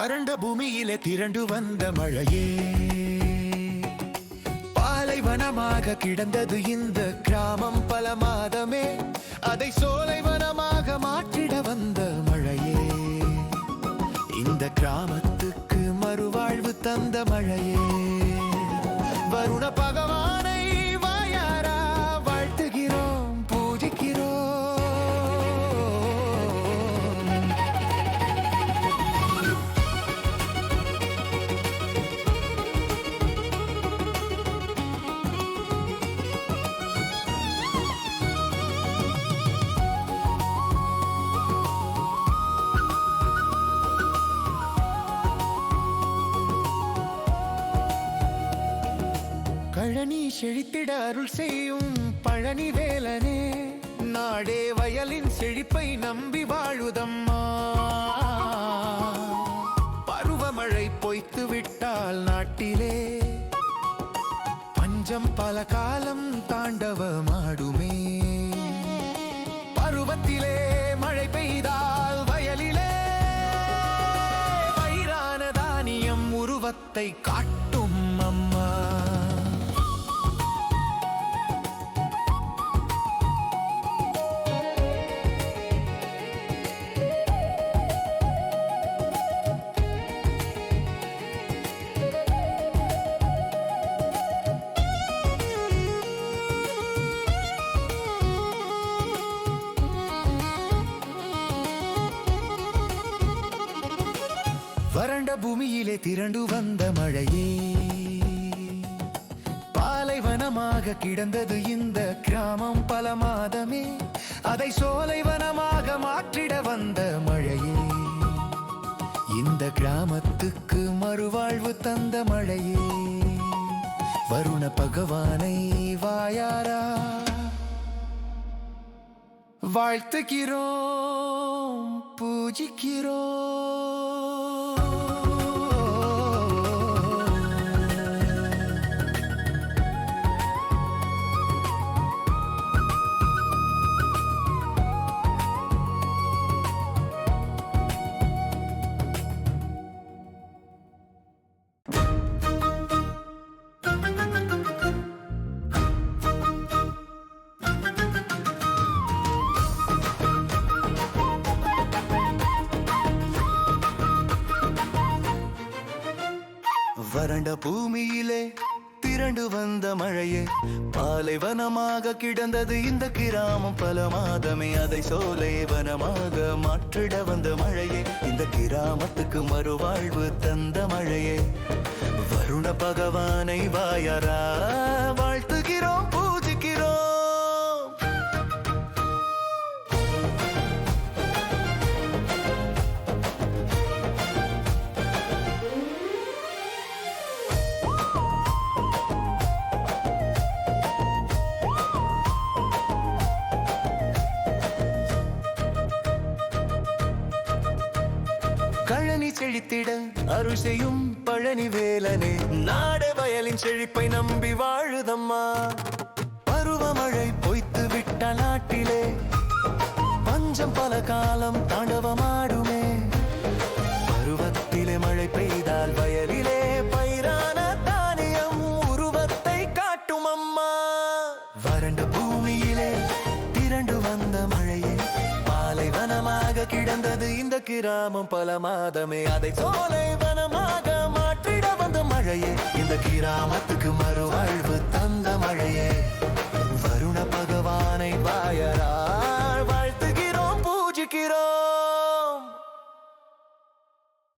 வறண்ட பூமியிலே திரண்டு வந்த மழையே. பாலைவனமாக கிடந்தது இந்த கிராமம் பல மாதமே. அதை சோலைவனமாக மாற்றிட வந்த மழையே. இந்த கிராமத்துக்கு மறுவாழ்வு தந்த மழையே. கழனி செழித்திட அருள் செய்யும் பழனி வேலனே. நாடே வயலின் செழிப்பை நம்பி வாழுதம்மா. பருவமழை பொய்த்து விட்டால் நாட்டிலே பஞ்சம் பல காலம் தாண்டவமாடுமே பருவத்திலே மழை பெய்தால் வயலிலே வயிறான தானியம் உருவத்தை காட்டும் வறண்ட பூமியிலே திரண்டு வந்த மழையே. பாலைவனமாக கிடந்தது இந்த கிராமம் பல மாதமே. அதை சோலைவனமாக மாற்றிட வந்த மழையே. இந்த கிராமத்துக்கு மறுவாழ்வு தந்த மழையே. வருண பகவானை வாயாரா. வாழ்த்துக்கிறோம் பூஜிக்கிறோம். வறண்ட பூமியிலே திரண்டு வந்த மழையே பாலைவனமாக கிடந்தது இந்த கிராமம். பல மாதமே அதை சோலை வனமாக மாற்றிட வந்த மழையே இந்த கிராமத்துக்கு மறுவாழ்வு தந்த மழையே. வருண பகவானை வாயரா செழித்திட அருள் பழனி வேலனே நாடு வயலின் செழிப்பை நம்பி வாழுதம்மா. பருவமழை பொய்த்து விட்ட நாட்டிலே. பஞ்சம் பல காலம் தாண்டவமா கிடந்தது இந்த கிராமம் பல மாதமே. அதை சோலைவனமாக மாற்றிட வந்த மழையே. இந்த கிராமத்துக்கு மறுவாழ்வு தந்த மழையே.